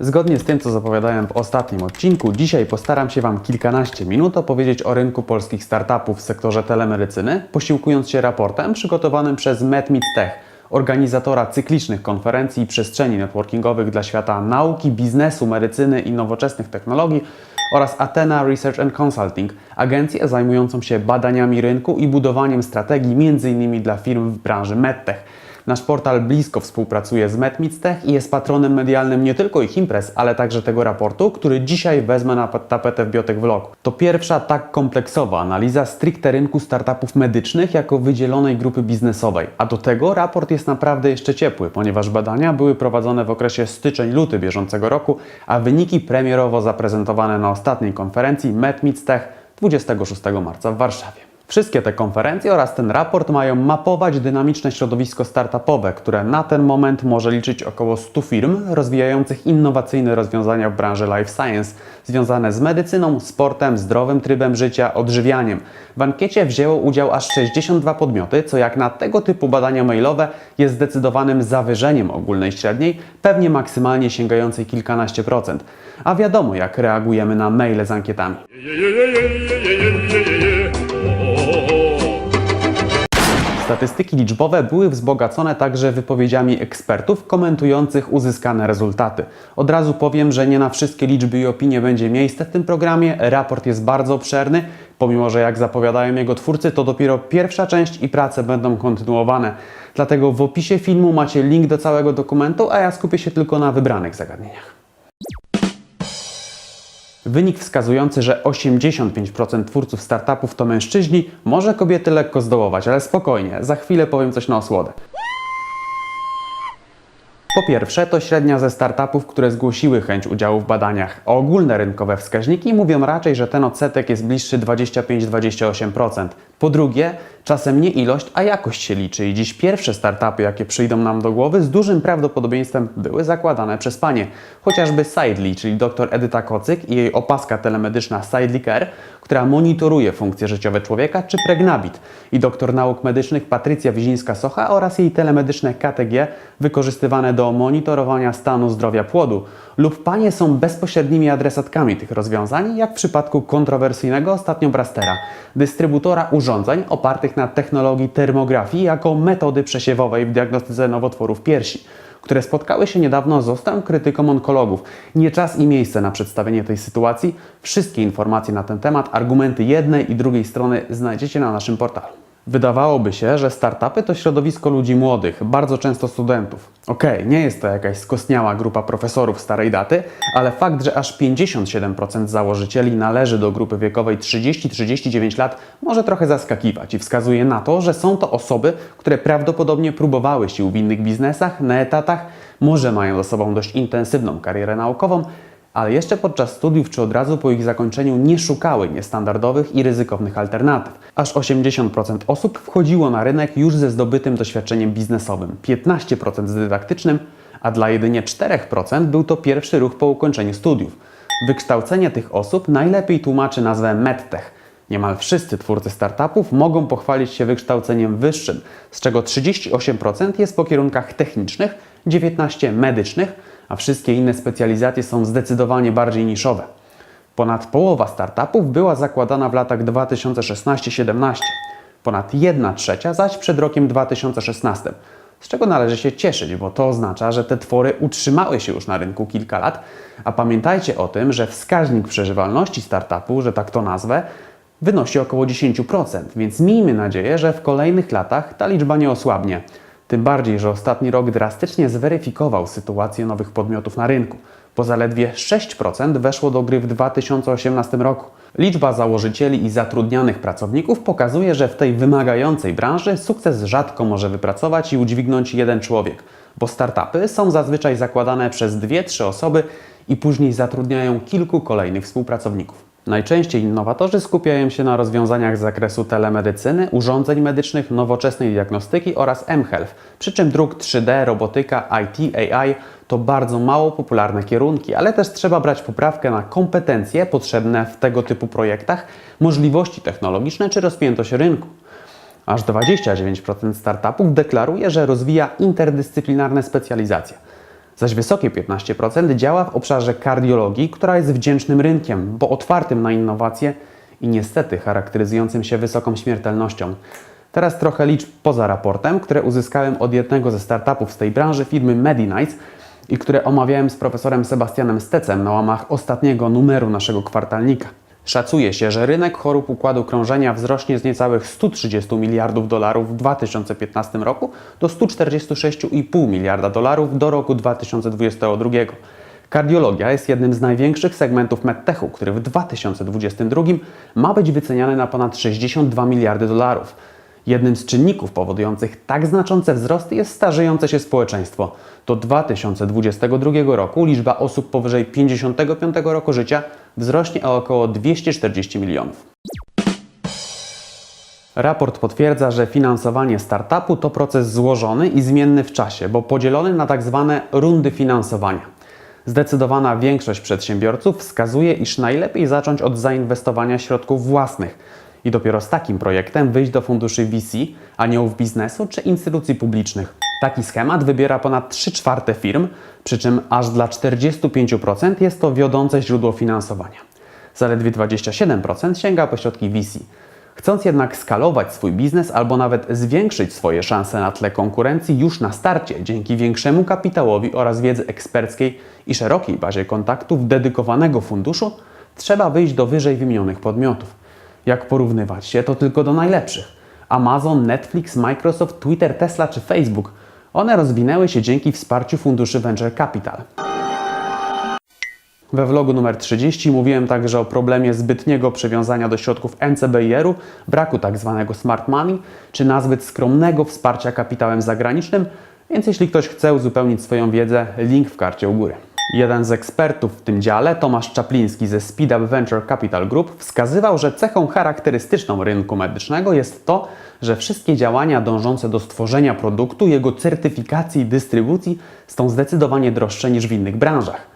Zgodnie z tym, co zapowiadałem w ostatnim odcinku, dzisiaj postaram się Wam kilkanaście minut opowiedzieć o rynku polskich startupów w sektorze telemedycyny, posiłkując się raportem przygotowanym przez MedMeet Tech, organizatora cyklicznych konferencji i przestrzeni networkingowych dla świata nauki, biznesu, medycyny i nowoczesnych technologii oraz Athena Research and Consulting, agencję zajmującą się badaniami rynku i budowaniem strategii m.in. dla firm w branży medtech. Nasz portal blisko współpracuje z MedMeet i jest patronem medialnym nie tylko ich imprez, ale także tego raportu, który dzisiaj wezmę na tapetę w Biotech Vlog. To pierwsza tak kompleksowa analiza stricte rynku startupów medycznych jako wydzielonej grupy biznesowej. A do tego raport jest naprawdę jeszcze ciepły, ponieważ badania były prowadzone w okresie styczeń-luty bieżącego roku, a wyniki premierowo zaprezentowane na ostatniej konferencji MedMeet 26 marca w Warszawie. Wszystkie te konferencje oraz ten raport mają mapować dynamiczne środowisko startupowe, które na ten moment może liczyć około 100 firm rozwijających innowacyjne rozwiązania w branży life science związane z medycyną, sportem, zdrowym trybem życia, odżywianiem. W ankiecie wzięło udział aż 62 podmioty, co jak na tego typu badania mailowe jest zdecydowanym zawyżeniem ogólnej średniej, pewnie maksymalnie sięgającej kilkanaście procent. A wiadomo, jak reagujemy na maile z ankietami. Statystyki liczbowe były wzbogacone także wypowiedziami ekspertów komentujących uzyskane rezultaty. Od razu powiem, że nie na wszystkie liczby i opinie będzie miejsce w tym programie. Raport jest bardzo obszerny, pomimo że jak zapowiadają jego twórcy, to dopiero pierwsza część i prace będą kontynuowane. Dlatego w opisie filmu macie link do całego dokumentu, a ja skupię się tylko na wybranych zagadnieniach. Wynik wskazujący, że 85% twórców startupów to mężczyźni, może kobiety lekko zdołować, ale spokojnie, za chwilę powiem coś na osłodę. Po pierwsze, to średnia ze startupów, które zgłosiły chęć udziału w badaniach. A ogólne rynkowe wskaźniki mówią raczej, że ten odsetek jest bliższy 25-28%. Po drugie, czasem nie ilość, a jakość się liczy i dziś pierwsze startupy, jakie przyjdą nam do głowy, z dużym prawdopodobieństwem były zakładane przez panie. Chociażby Sidely, czyli dr Edyta Kocyk i jej opaska telemedyczna Sidely Care, która monitoruje funkcje życiowe człowieka, czy Pregnabit i doktor nauk medycznych Patrycja Wizińska-Socha oraz jej telemedyczne KTG wykorzystywane do monitorowania stanu zdrowia płodu. Lub panie są bezpośrednimi adresatkami tych rozwiązań, jak w przypadku kontrowersyjnego ostatnio Brastera, dystrybutora urządzeń opartych na technologii termografii jako metody przesiewowej w diagnostyce nowotworów piersi które spotkały się niedawno z ostrą krytyką onkologów. Nie czas i miejsce na przedstawienie tej sytuacji. Wszystkie informacje na ten temat, argumenty jednej i drugiej strony znajdziecie na naszym portalu. Wydawałoby się, że startupy to środowisko ludzi młodych, bardzo często studentów. Okej, nie jest to jakaś skostniała grupa profesorów starej daty, ale fakt, że aż 57% założycieli należy do grupy wiekowej 30-39 lat może trochę zaskakiwać i wskazuje na to, że są to osoby, które prawdopodobnie próbowały sił w innych biznesach, na etatach, może mają za sobą dość intensywną karierę naukową, ale jeszcze podczas studiów czy od razu po ich zakończeniu nie szukały niestandardowych i ryzykownych alternatyw. Aż 80% osób wchodziło na rynek już ze zdobytym doświadczeniem biznesowym, 15% z dydaktycznym, a dla jedynie 4% był to pierwszy ruch po ukończeniu studiów. Wykształcenie tych osób najlepiej tłumaczy nazwę medtech. Niemal wszyscy twórcy startupów mogą pochwalić się wykształceniem wyższym, z czego 38% jest po kierunkach technicznych, 19% medycznych, a wszystkie inne specjalizacje są zdecydowanie bardziej niszowe. Ponad połowa startupów była zakładana w latach 2016-17, ponad 1 trzecia zaś przed rokiem 2016, z czego należy się cieszyć, bo to oznacza, że te twory utrzymały się już na rynku kilka lat, a pamiętajcie o tym, że wskaźnik przeżywalności startupu, że tak to nazwę, wynosi około 10%, więc miejmy nadzieję, że w kolejnych latach ta liczba nie osłabnie. Tym bardziej, że ostatni rok drastycznie zweryfikował sytuację nowych podmiotów na rynku, bo zaledwie 6% weszło do gry w 2018 roku. Liczba założycieli i zatrudnianych pracowników pokazuje, że w tej wymagającej branży sukces rzadko może wypracować i udźwignąć jeden człowiek, bo startupy są zazwyczaj zakładane przez 2-3 osoby i później zatrudniają kilku kolejnych współpracowników. Najczęściej innowatorzy skupiają się na rozwiązaniach z zakresu telemedycyny, urządzeń medycznych, nowoczesnej diagnostyki oraz mHealth, przy czym druk 3D, robotyka, IT, AI to bardzo mało popularne kierunki, ale też trzeba brać poprawkę na kompetencje potrzebne w tego typu projektach, możliwości technologiczne czy rozpiętość rynku. Aż 29% startupów deklaruje, że rozwija interdyscyplinarne specjalizacje. Zaś wysokie 15% działa w obszarze kardiologii, która jest wdzięcznym rynkiem, bo otwartym na innowacje i niestety charakteryzującym się wysoką śmiertelnością. Teraz trochę liczb poza raportem, które uzyskałem od jednego ze startupów z tej branży, firmy Medinice, i które omawiałem z profesorem Sebastianem Stecem na łamach ostatniego numeru naszego kwartalnika. Szacuje się, że rynek chorób układu krążenia wzrośnie z niecałych 130 miliardów dolarów w 2015 roku do 146,5 miliarda dolarów do roku 2022. Kardiologia jest jednym z największych segmentów medtechu, który w 2022 ma być wyceniany na ponad 62 miliardy dolarów. Jednym z czynników powodujących tak znaczące wzrosty jest starzejące się społeczeństwo. Do 2022 roku liczba osób powyżej 55 roku życia wzrośnie o około 240 milionów. Raport potwierdza, że finansowanie startupu to proces złożony i zmienny w czasie, bo podzielony na tak zwane rundy finansowania. Zdecydowana większość przedsiębiorców wskazuje, iż najlepiej zacząć od zainwestowania środków własnych i dopiero z takim projektem wyjść do funduszy VC, aniołów biznesu czy instytucji publicznych. Taki schemat wybiera ponad 3 czwarte firm, przy czym aż dla 45% jest to wiodące źródło finansowania. Zaledwie 27% sięga po środki VC. Chcąc jednak skalować swój biznes albo nawet zwiększyć swoje szanse na tle konkurencji już na starcie dzięki większemu kapitałowi oraz wiedzy eksperckiej i szerokiej bazie kontaktów dedykowanego funduszu, trzeba wyjść do wyżej wymienionych podmiotów. Jak porównywać się, to tylko do najlepszych. Amazon, Netflix, Microsoft, Twitter, Tesla czy Facebook. One rozwinęły się dzięki wsparciu funduszy Venture Capital. We vlogu numer 30 mówiłem także o problemie zbytniego przywiązania do środków NCBR-u, braku tzw. smart money, czy nazbyt skromnego wsparcia kapitałem zagranicznym, więc jeśli ktoś chce uzupełnić swoją wiedzę, link w karcie u góry. Jeden z ekspertów w tym dziale, Tomasz Czapliński ze Speed Up Venture Capital Group, wskazywał, że cechą charakterystyczną rynku medycznego jest to, że wszystkie działania dążące do stworzenia produktu, jego certyfikacji i dystrybucji są zdecydowanie droższe niż w innych branżach.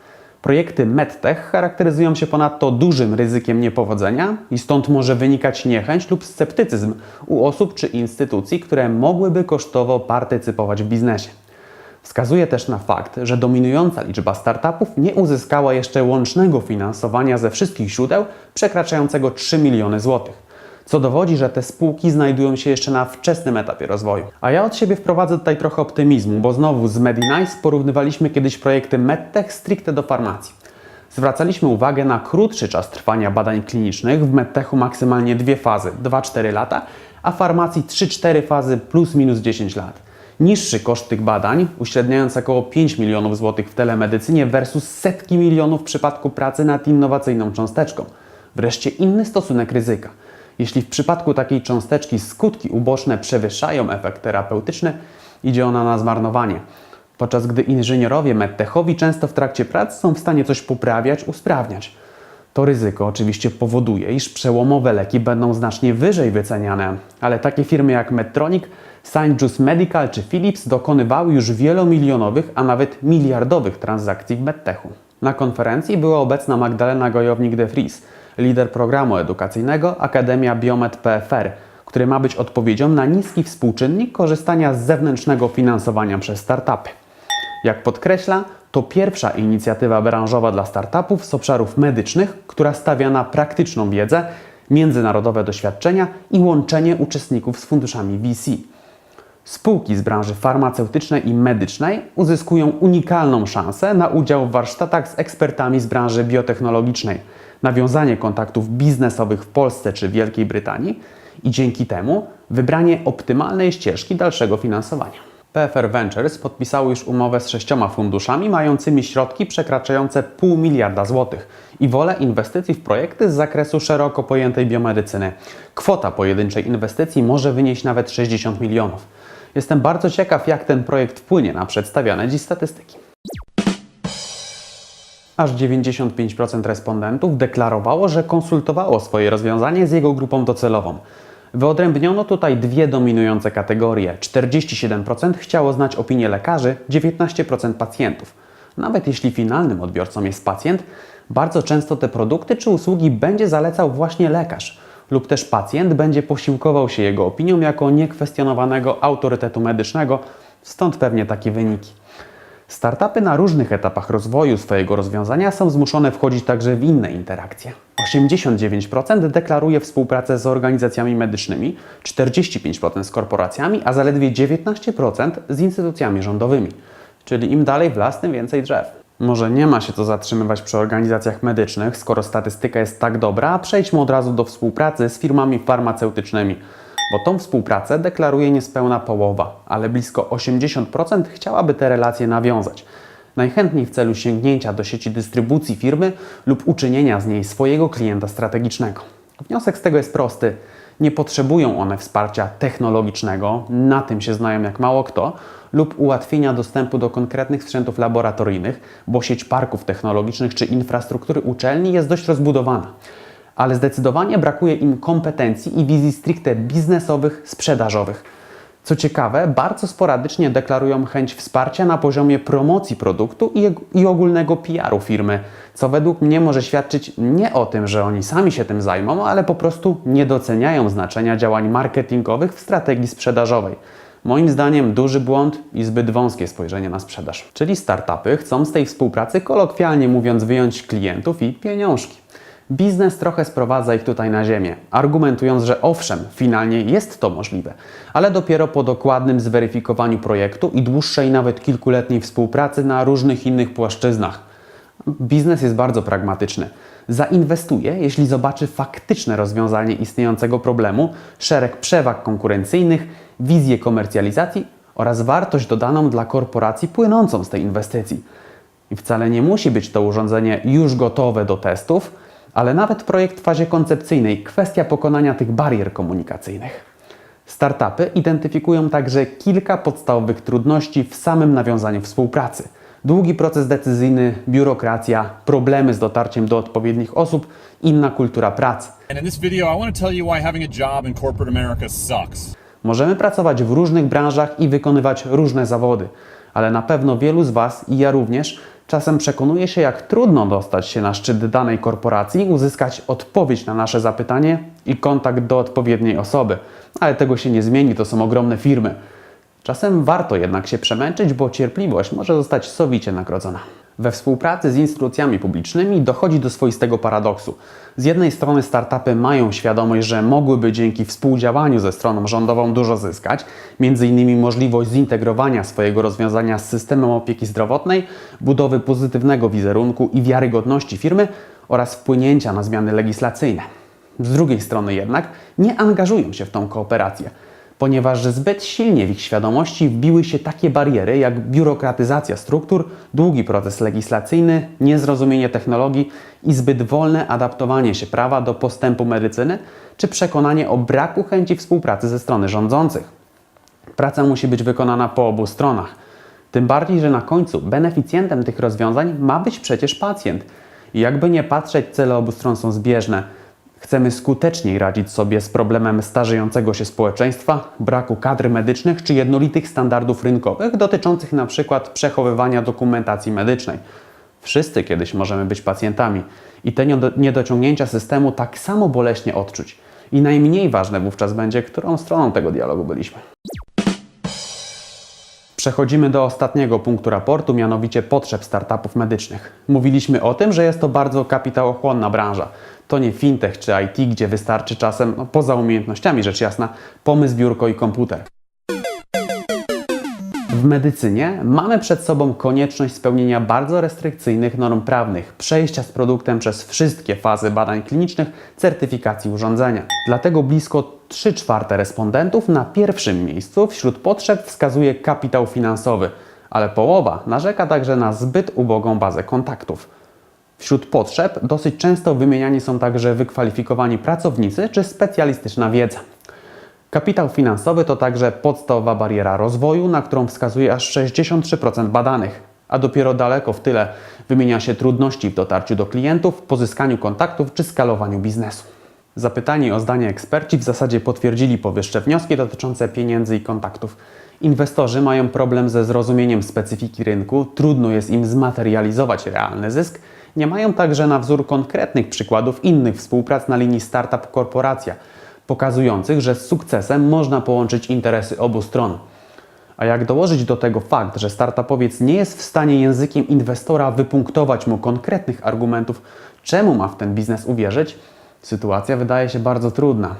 Projekty medtech charakteryzują się ponadto dużym ryzykiem niepowodzenia i stąd może wynikać niechęć lub sceptycyzm u osób czy instytucji, które mogłyby kosztowo partycypować w biznesie. Wskazuje też na fakt, że dominująca liczba startupów nie uzyskała jeszcze łącznego finansowania ze wszystkich źródeł przekraczającego 3 miliony złotych co dowodzi, że te spółki znajdują się jeszcze na wczesnym etapie rozwoju. A ja od siebie wprowadzę tutaj trochę optymizmu, bo znowu z Medinice porównywaliśmy kiedyś projekty medtech stricte do farmacji. Zwracaliśmy uwagę na krótszy czas trwania badań klinicznych, w medtechu maksymalnie dwie fazy, 2-4 lata, a farmacji 3-4 fazy plus minus 10 lat. Niższy koszt tych badań, uśredniając około 5 milionów złotych w telemedycynie versus setki milionów w przypadku pracy nad innowacyjną cząsteczką. Wreszcie inny stosunek ryzyka. Jeśli w przypadku takiej cząsteczki skutki uboczne przewyższają efekt terapeutyczny, idzie ona na zmarnowanie. Podczas gdy inżynierowie medtechowi często w trakcie pracy są w stanie coś poprawiać, usprawniać. To ryzyko oczywiście powoduje, iż przełomowe leki będą znacznie wyżej wyceniane, ale takie firmy jak Medtronic. Jude's Medical czy Philips dokonywały już wielomilionowych, a nawet miliardowych transakcji w medtechu. Na konferencji była obecna Magdalena Gojownik-de Vries, lider programu edukacyjnego Akademia Biomed PFR, który ma być odpowiedzią na niski współczynnik korzystania z zewnętrznego finansowania przez startupy. Jak podkreśla, to pierwsza inicjatywa branżowa dla startupów z obszarów medycznych, która stawia na praktyczną wiedzę, międzynarodowe doświadczenia i łączenie uczestników z funduszami VC. Spółki z branży farmaceutycznej i medycznej uzyskują unikalną szansę na udział w warsztatach z ekspertami z branży biotechnologicznej, nawiązanie kontaktów biznesowych w Polsce czy Wielkiej Brytanii i dzięki temu wybranie optymalnej ścieżki dalszego finansowania. PFR Ventures podpisało już umowę z sześcioma funduszami mającymi środki przekraczające pół miliarda złotych i wolę inwestycji w projekty z zakresu szeroko pojętej biomedycyny. Kwota pojedynczej inwestycji może wynieść nawet 60 milionów. Jestem bardzo ciekaw, jak ten projekt wpłynie na przedstawiane dziś statystyki. Aż 95% respondentów deklarowało, że konsultowało swoje rozwiązanie z jego grupą docelową. Wyodrębniono tutaj dwie dominujące kategorie. 47% chciało znać opinię lekarzy, 19% pacjentów. Nawet jeśli finalnym odbiorcą jest pacjent, bardzo często te produkty czy usługi będzie zalecał właśnie lekarz lub też pacjent będzie posiłkował się jego opinią jako niekwestionowanego autorytetu medycznego, stąd pewnie takie wyniki. Startupy na różnych etapach rozwoju swojego rozwiązania są zmuszone wchodzić także w inne interakcje. 89% deklaruje współpracę z organizacjami medycznymi, 45% z korporacjami, a zaledwie 19% z instytucjami rządowymi. Czyli im dalej w las, tym więcej drzew. Może nie ma się co zatrzymywać przy organizacjach medycznych, skoro statystyka jest tak dobra, przejdźmy od razu do współpracy z firmami farmaceutycznymi, bo tą współpracę deklaruje niespełna połowa, ale blisko 80% chciałaby te relacje nawiązać. Najchętniej w celu sięgnięcia do sieci dystrybucji firmy lub uczynienia z niej swojego klienta strategicznego. Wniosek z tego jest prosty. Nie potrzebują one wsparcia technologicznego, na tym się znają jak mało kto, lub ułatwienia dostępu do konkretnych sprzętów laboratoryjnych, bo sieć parków technologicznych czy infrastruktury uczelni jest dość rozbudowana. Ale zdecydowanie brakuje im kompetencji i wizji stricte biznesowych, sprzedażowych. Co ciekawe, bardzo sporadycznie deklarują chęć wsparcia na poziomie promocji produktu i, i ogólnego PR-u firmy, co według mnie może świadczyć nie o tym, że oni sami się tym zajmą, ale po prostu nie doceniają znaczenia działań marketingowych w strategii sprzedażowej. Moim zdaniem duży błąd i zbyt wąskie spojrzenie na sprzedaż. Czyli startupy chcą z tej współpracy, kolokwialnie mówiąc, wyjąć klientów i pieniążki. Biznes trochę sprowadza ich tutaj na ziemię, argumentując, że owszem, finalnie jest to możliwe, ale dopiero po dokładnym zweryfikowaniu projektu i dłuższej, nawet kilkuletniej współpracy na różnych innych płaszczyznach. Biznes jest bardzo pragmatyczny. Zainwestuje, jeśli zobaczy faktyczne rozwiązanie istniejącego problemu, szereg przewag konkurencyjnych, wizję komercjalizacji oraz wartość dodaną dla korporacji płynącą z tej inwestycji. I wcale nie musi być to urządzenie już gotowe do testów, ale nawet projekt w fazie koncepcyjnej, kwestia pokonania tych barier komunikacyjnych. Startupy identyfikują także kilka podstawowych trudności w samym nawiązaniu współpracy. Długi proces decyzyjny, biurokracja, problemy z dotarciem do odpowiednich osób, inna kultura pracy. Możemy pracować w różnych branżach i wykonywać różne zawody, ale na pewno wielu z Was i ja również czasem przekonuje się, jak trudno dostać się na szczyt danej korporacji, uzyskać odpowiedź na nasze zapytanie i kontakt do odpowiedniej osoby. Ale tego się nie zmieni, to są ogromne firmy. Czasem warto jednak się przemęczyć, bo cierpliwość może zostać sowicie nagrodzona. We współpracy z instytucjami publicznymi dochodzi do swoistego paradoksu. Z jednej strony startupy mają świadomość, że mogłyby dzięki współdziałaniu ze stroną rządową dużo zyskać, m.in. możliwość zintegrowania swojego rozwiązania z systemem opieki zdrowotnej, budowy pozytywnego wizerunku i wiarygodności firmy oraz wpłynięcia na zmiany legislacyjne. Z drugiej strony jednak nie angażują się w tą kooperację ponieważ zbyt silnie w ich świadomości wbiły się takie bariery jak biurokratyzacja struktur, długi proces legislacyjny, niezrozumienie technologii i zbyt wolne adaptowanie się prawa do postępu medycyny, czy przekonanie o braku chęci współpracy ze strony rządzących. Praca musi być wykonana po obu stronach. Tym bardziej, że na końcu beneficjentem tych rozwiązań ma być przecież pacjent. I jakby nie patrzeć, cele obu stron są zbieżne. Chcemy skuteczniej radzić sobie z problemem starzejącego się społeczeństwa, braku kadr medycznych czy jednolitych standardów rynkowych dotyczących np. przechowywania dokumentacji medycznej. Wszyscy kiedyś możemy być pacjentami i te niedo- niedociągnięcia systemu tak samo boleśnie odczuć. I najmniej ważne wówczas będzie, którą stroną tego dialogu byliśmy. Przechodzimy do ostatniego punktu raportu, mianowicie potrzeb startupów medycznych. Mówiliśmy o tym, że jest to bardzo kapitałochłonna branża. To nie fintech czy IT, gdzie wystarczy czasem, no, poza umiejętnościami rzecz jasna, pomysł, biurko i komputer. W medycynie mamy przed sobą konieczność spełnienia bardzo restrykcyjnych norm prawnych, przejścia z produktem przez wszystkie fazy badań klinicznych, certyfikacji urządzenia. Dlatego blisko 3 czwarte respondentów na pierwszym miejscu wśród potrzeb wskazuje kapitał finansowy, ale połowa narzeka także na zbyt ubogą bazę kontaktów. Wśród potrzeb dosyć często wymieniani są także wykwalifikowani pracownicy czy specjalistyczna wiedza. Kapitał finansowy to także podstawowa bariera rozwoju, na którą wskazuje aż 63% badanych, a dopiero daleko w tyle wymienia się trudności w dotarciu do klientów, pozyskaniu kontaktów czy skalowaniu biznesu. Zapytani o zdanie eksperci w zasadzie potwierdzili powyższe wnioski dotyczące pieniędzy i kontaktów. Inwestorzy mają problem ze zrozumieniem specyfiki rynku, trudno jest im zmaterializować realny zysk, nie mają także na wzór konkretnych przykładów innych współprac na linii startup-korporacja, pokazujących, że z sukcesem można połączyć interesy obu stron. A jak dołożyć do tego fakt, że startupowiec nie jest w stanie językiem inwestora wypunktować mu konkretnych argumentów, czemu ma w ten biznes uwierzyć, sytuacja wydaje się bardzo trudna.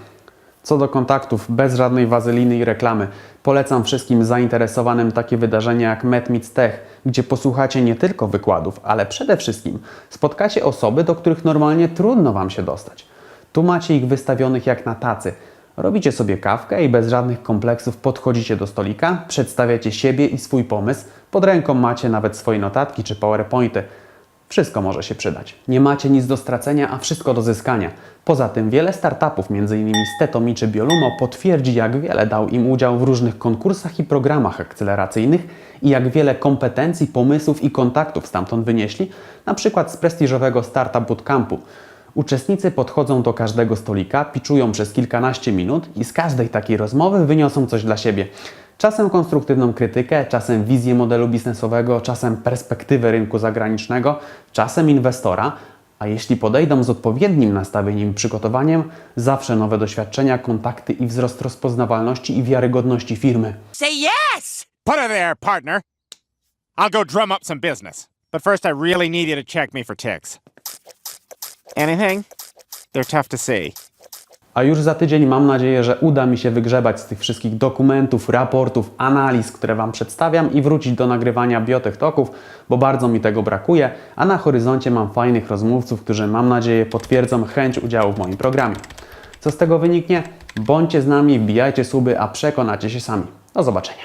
Co do kontaktów, bez żadnej wazeliny i reklamy, polecam wszystkim zainteresowanym takie wydarzenia jak Met Tech, gdzie posłuchacie nie tylko wykładów, ale przede wszystkim spotkacie osoby, do których normalnie trudno Wam się dostać. Tu macie ich wystawionych jak na tacy. Robicie sobie kawkę i bez żadnych kompleksów podchodzicie do stolika, przedstawiacie siebie i swój pomysł, pod ręką macie nawet swoje notatki czy PowerPointy. Wszystko może się przydać. Nie macie nic do stracenia, a wszystko do zyskania. Poza tym wiele startupów, m.in. Stetomi czy Biolumo, potwierdzi, jak wiele dał im udział w różnych konkursach i programach akceleracyjnych i jak wiele kompetencji, pomysłów i kontaktów stamtąd wynieśli, na przykład z prestiżowego Startup Bootcampu. Uczestnicy podchodzą do każdego stolika, piczują przez kilkanaście minut i z każdej takiej rozmowy wyniosą coś dla siebie. Czasem konstruktywną krytykę, czasem wizję modelu biznesowego, czasem perspektywę rynku zagranicznego, czasem inwestora, a jeśli podejdą z odpowiednim nastawieniem i przygotowaniem, zawsze nowe doświadczenia, kontakty i wzrost rozpoznawalności i wiarygodności firmy. Say yes! Put her there, partner. I'll go drum up some business. But first, I really need you to check me for ticks. Anything? They're tough to see. A już za tydzień mam nadzieję, że uda mi się wygrzebać z tych wszystkich dokumentów, raportów, analiz, które Wam przedstawiam i wrócić do nagrywania Biotech Talków, bo bardzo mi tego brakuje, a na horyzoncie mam fajnych rozmówców, którzy mam nadzieję potwierdzą chęć udziału w moim programie. Co z tego wyniknie? Bądźcie z nami, wbijajcie suby, a przekonacie się sami. Do zobaczenia.